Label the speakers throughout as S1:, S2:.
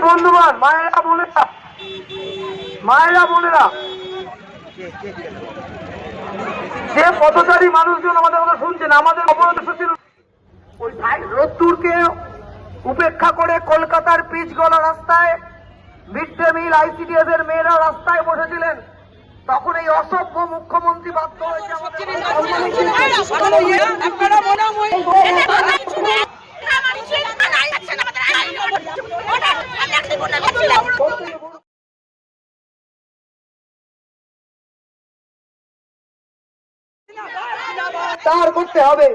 S1: বন্ধুগণ মায়েরা বোনেরা মায়েরা বোনেরা যে পথচারী মানুষজন আমাদের কথা শুনছেন আমাদের অবরোধ ছিল ওই ভাই রোদ্দুরকে উপেক্ষা করে কলকাতার পিচ গলা রাস্তায় মিড ডে মিল আইসিডিএস এর মেয়েরা রাস্তায় বসেছিলেন। তখন এই অসভ্য মুখ্যমন্ত্রী বাধ্য হয়েছে আমাদের তার করতে হবে।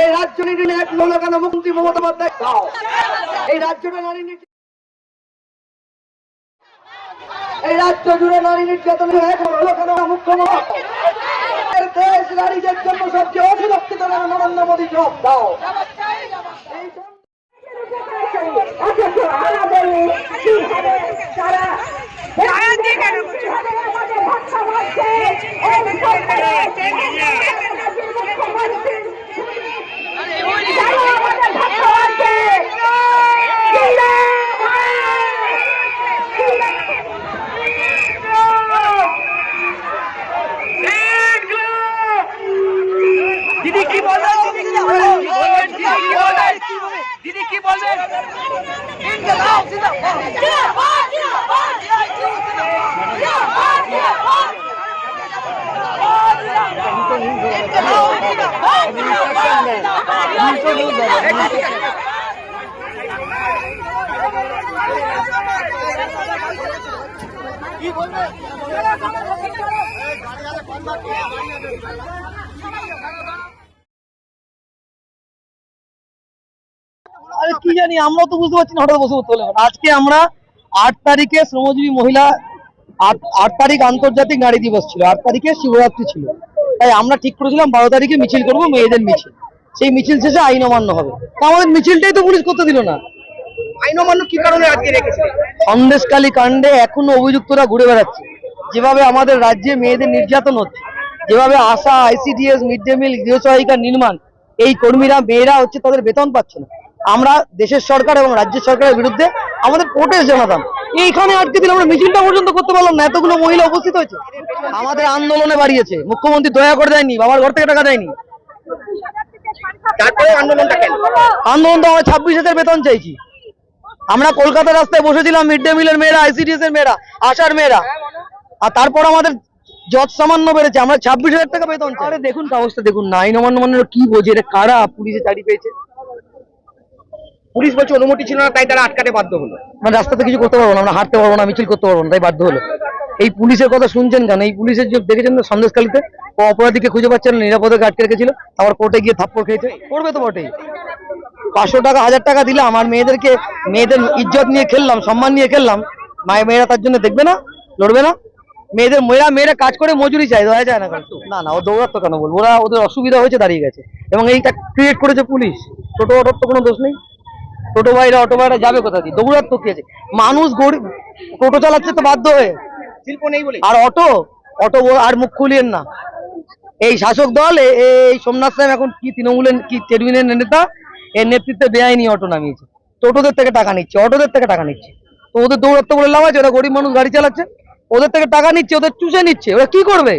S1: এই রাজ্য নির্ণয় এক হলো কেন মুখ্যমন্ত্রী মমতা বন্দ্যোপাধ্যায়? এই রাজ্যটা নারী এই রাজ্য জুড়ে নারী নির্যাতন এক হলো মুখ্যমন্ত্রী নারীদের জন্য সবচেয়ে অসুরক্ষিত নরেন্দ্র মোদী জবাব দাও এই জন্য-
S2: অথচ আমাদের কীভাবে তারা কীভাবে আমাদের ভাষা বলছে এই সরকারের মুখ্যমন্ত্রী যারা আমাদের ভাষা বলছে
S1: দিদি কি বলবেন দিদি কি বলবেন দিদি কি বলবেন দিদি কি বলবেন
S3: আরে কি জানি আমরা তো বুঝতে পারছি না, হঠাৎ বসে হলো আজকে আমরা আট তারিখে শ্রমজীবী মহিলা আট তারিখ আন্তর্জাতিক নারী দিবস ছিল, আট তারিখে শিবরাত্রি ছিল। তাই আমরা ঠিক করেছিলাম, বারো তারিখে মিছিল করব, মেয়েদের মিছিল। সেই মিছিল শেষে আইন অমান্য হবে। তা আমাদের মিছিলটাই তো পুলিশ করতে দিল না।
S1: আইন অমান্য কি কারণে আজকে রেখেছে?
S3: সন্দেশকালী কাণ্ডে এখনও অভিযুক্তরা ঘুরে বেড়াচ্ছে। যেভাবে আমাদের রাজ্যে মেয়েদের নির্যাতন হচ্ছে যেভাবে ASHA ICDS mid day meal গৃহসহায়িকা নির্মাণ এই কর্মীরা মেয়েরা হচ্ছে তাদের বেতন পাচ্ছে না। আমরা দেশের সরকার এবং রাজ্য সরকারের বিরুদ্ধে আমাদের প্রোটেস্ট জানাতাম। এইখানে আটকে দিলে আমরা মিছিলটা পর্যন্ত করতে পারলাম না। এতগুলো মহিলা উপস্থিত হয়েছে। আমাদের আন্দোলনে বাড়িয়েছে। মুখ্যমন্ত্রী দয়া করে দেয়নি বাবার ঘর থেকে টাকা দেয়নি।
S1: তারপরে আন্দোলনটা কেন?
S3: আন্দোলন তো আমরা ছাব্বিশ হাজার বেতন চাইছি। আমরা কলকাতা রাস্তায় বসেছিলাম মিড ডে মিলের মেয়েরা আইসিডিএস এর মেয়েরা আশার মেয়েরা। আর তারপর আমাদের যত সামান্য বেড়েছে আমরা ছাব্বিশ হাজার টাকা বেতন চাই। আরে দেখুন অবস্থা দেখুন না আইন অমান্য মানে কি বোঝে এটা কারা পুলিশে চাকরি পেয়েছে?
S1: পুলিশ বলছে অনুমতি ছিল না তাই তারা আটকাতে বাধ্য হলো।
S3: মানে রাস্তাতে কিছু করতে পারব না আমরা হাঁটতে পারব না মিছিল করতে পারব না তাই বাধ্য হলো। এই পুলিশের কথা শুনছেন কেন? এই পুলিশের যে দেখেছেন তো সন্দেশকালীতে ও অপরাধীকে খুঁজে পাচ্ছে না নিরাপদে আটকে রেখেছিল। আবার কোর্টে গিয়ে থাপ্পড় খেয়েছে। করবে তো বটেই। পাঁচশো টাকা, হাজার টাকা দিলাম, আর মেয়েদেরকে, মেয়েদের ইজ্জত নিয়ে খেললাম, সম্মান নিয়ে খেললাম। মায়ের মেয়েরা তার জন্য দেখবে না, লড়বে না। মেয়েদের মেয়েরা মেয়েরা কাজ করে মজুরি চাই দেওয়া যায় না না না, ও দৌড়াতো কেন বলব? ওরা ওদের অসুবিধা হয়েছে, দাঁড়িয়ে গেছে। এবং এইটা ক্রিয়েট করেছে পুলিশ। টোটো অটোর তো কোনো দোষ নেই। টোটো ভাইরা, অটো ভাইরা যাবে কোথা দিয়ে? তো কি আছে মানুষ গরিব, টোটো চালাচ্ছে তো বাধ্য হয়ে।
S1: শিল্প নেই বলে।
S3: আর অটো অটো আর মুখ খুলিয়েন না। এই শাসক দল এই সোমনাথ সাহেব এখন কি তৃণমূলের, কি চেয়ারম্যানের নেতা, এর নেতৃত্বে বেআইনি অটো নামিয়েছে। টোটোদের থেকে টাকা নিচ্ছে, অটোদের থেকে টাকা নিচ্ছে। তো ওদের দৌড়াত্ম বলে লাভ আছে, ওরা গরিব মানুষ গাড়ি চালাচ্ছে। ওদের থেকে টাকা নিচ্ছে, ওদের চুষে নিচ্ছে, ওরা কি করবে?